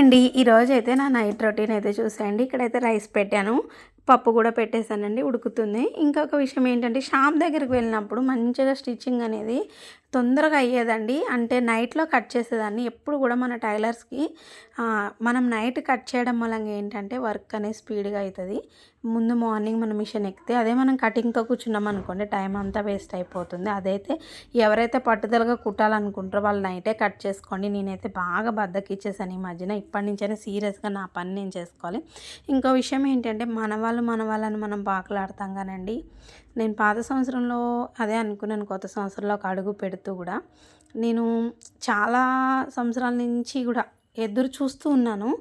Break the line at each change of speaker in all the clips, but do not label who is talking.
అండి ఈరోజు అయితే నా నైట్ రొటీన్ అయితే చూసేయండి. ఇక్కడైతే రైస్ పెట్టాను పప్పు కూడా పెట్టేశానండి ఉడుకుతుంది. ఇంకొక విషయం ఏంటంటే షాప్ దగ్గరికి వెళ్ళినప్పుడు మంచిగా స్టిచ్చింగ్ అనేది తొందరగా అయ్యేదండి. అంటే నైట్లో కట్ చేసేదాన్ని. ఎప్పుడు కూడా మన టైలర్స్కి మనం నైట్ కట్ చేయడం వల్ల ఏంటంటే వర్క్ అనేది స్పీడ్గా అవుతుంది ముందు మార్నింగ్ మనం మిషన్ ఎక్కితే అదే మనం కటింగ్తో కూర్చున్నాం అనుకోండి టైం అంతా వేస్ట్ అయిపోతుంది. అదైతే ఎవరైతే పట్టుదలగా కుట్టాలనుకుంటారో వాళ్ళు నైటే కట్ చేసుకోండి. నేనైతే బాగా బద్దకిచ్చేసాను ఈ మధ్యన. ఇప్పటి నుంచైనా సీరియస్గా నా పని నేను చేసుకోవాలి. ఇంకో విషయం ఏంటంటే మన వాళ్ళు మన వాళ్ళని మనం పాకలాడతాం కానండి. నేను పాత సంవత్సరంలో అదే అనుకున్నాను. కొత్త సంవత్సరంలో ఒక అడుగు పెడుతూ కూడా నేను చాలా సంవత్సరాల నుంచి కూడా ఎదురు చూస్తూ ఉన్నాను.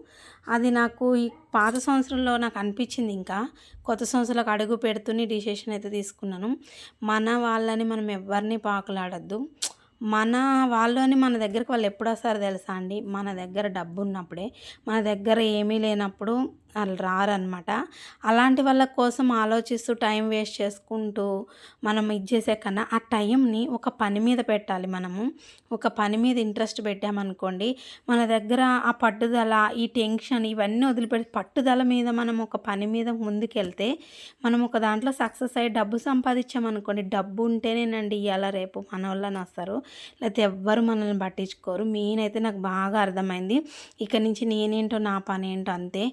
అది నాకు ఈ పాత సంవత్సరంలో నాకు అనిపించింది ఇంకా. కొత్త సంవత్సరాలకు అడుగు పెడుతూనే డిసిషన్ అయితే తీసుకున్నాను. మన వాళ్ళని మనం ఎవరిని పాకులాడద్దు. మన వాళ్ళని మన దగ్గరికి వాళ్ళు ఎప్పుడు వస్తారో తెలుసా అండి? మన దగ్గర డబ్బు ఉన్నప్పుడే మన దగ్గర ఏమీ లేనప్పుడు వాళ్ళు రారనమాట అలాంటి వాళ్ళ కోసం ఆలోచిస్తూ టైం వేస్ట్ చేసుకుంటూ మనం ఇది చేసే కన్నా ఆ టైంని ఒక పని మీద పెట్టాలి మనము. ఒక పని మీద ఇంట్రెస్ట్ పెట్టామనుకోండి మన దగ్గర ఆ పట్టుదల ఈ టెన్షన్ ఇవన్నీ వదిలిపెట్టి పట్టుదల మీద మనం ఒక పని మీద ముందుకెళ్తే మనం ఒక దాంట్లో సక్సెస్ అయ్యి డబ్బు సంపాదించామనుకోండి డబ్బు ఉంటేనేనండి ఇవాళ రేపు మన వాళ్ళని వస్తారు. లేకపోతే ఎవ్వరు మనల్ని పట్టించుకోరు. మెయిన్ అయితే నాకు బాగా అర్థమైంది. ఇక నుంచి నేనేంటో నా పని ఏంటో అంతే.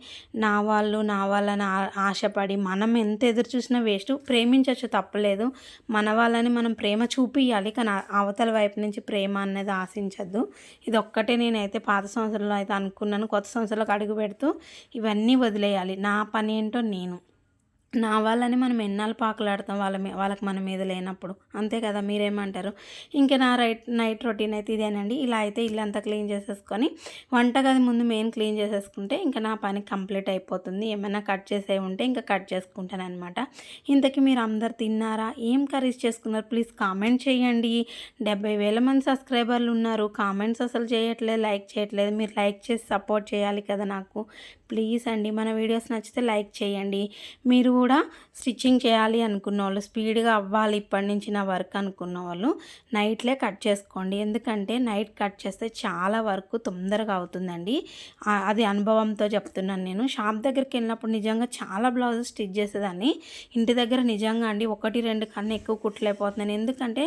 నా వాళ్ళు నా వాళ్ళని ఆశపడి మనం ఎంత ఎదురు చూసినా వేస్ట్. ప్రేమించవచ్చు తప్పలేదు. మన వాళ్ళని మనం ప్రేమ చూపియాలి కానీ అవతల వైపు నుంచి ప్రేమ అనేది ఆశించద్దు. ఇది ఒక్కటే నేనైతే పాత సంవత్సరంలో అయితే అనుకున్నాను. కొత్త సంవత్సరంలోకి అడుగు పెడుతూ ఇవన్నీ వదిలేయాలి. నా పని ఏంటో నేను. నా వాళ్ళని మనం ఎన్నాళ్ళు పాకులాడతాం? వాళ్ళ మీ వాళ్ళకి మన మీద లేనప్పుడు. అంతే కదా మీరేమంటారు? ఇంకా నా రైట్ నైట్ రొటీన్ అయితే ఇదేనండి. ఇలా అయితే ఇల్లంతా క్లీన్ చేసేసుకొని వంటగది ముందు మెయిన్ క్లీన్ చేసేసుకుంటే ఇంకా నా పని కంప్లీట్ అయిపోతుంది. ఏమైనా కట్ చేసే ఉంటే ఇంకా కట్ చేసుకుంటాను అనమాట ఇంతకీ మీరు అందరు తిన్నారా? ఏం కర్రీస్ చేసుకున్నారు? ప్లీజ్ కామెంట్ చేయండి. డెబ్బై వేల మంది సబ్స్క్రైబర్లు ఉన్నారు. కామెంట్స్ అసలు చేయట్లేదు లైక్ చేయట్లేదు. మీరు లైక్ చేసి సపోర్ట్ చేయాలి కదా నాకు. ప్లీజ్ అండి మన వీడియోస్ నచ్చితే లైక్ చేయండి. మీరు కూడా స్టిచ్చింగ్ చేయాలి అనుకున్న వాళ్ళు స్పీడ్గా అవ్వాలి ఇప్పటి నుంచి నా వర్క్ అనుకున్న వాళ్ళు నైట్లే కట్ చేసుకోండి. ఎందుకంటే నైట్ కట్ చేస్తే చాలా వర్క్ తొందరగా అవుతుందండి. అది అనుభవంతో చెప్తున్నాను నేను. షాప్ దగ్గరికి వెళ్ళినప్పుడు నిజంగా చాలా బ్లౌజ్ స్టిచ్ చేసేదాన్ని. ఇంటి దగ్గర నిజంగా అండి ఒకటి రెండు కన్నా ఎక్కువ కుట్టలేకపోతున్నాను. ఎందుకంటే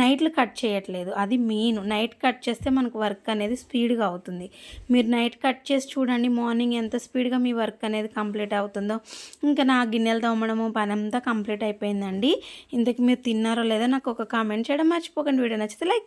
నైట్లు కట్ చేయట్లేదు. అది మెయిన్. నైట్ కట్ చేస్తే మనకు వర్క్ అనేది స్పీడ్గా అవుతుంది. మీరు నైట్ కట్ చేసి చూడండి మార్నింగ్ ఎంత స్పీడ్గా మీ వర్క్ అనేది కంప్లీట్ అవుతుందో. ఇంకా నా గిన్నె గిన్నెలు తోమడము పని అంతా కంప్లీట్ అయిపోయిందండి. ఇంతకు మీరు తిన్నారో లేదో నాకు ఒక కామెంట్ చేయడం మర్చిపోకండి. వీడియో నచ్చితే లైక్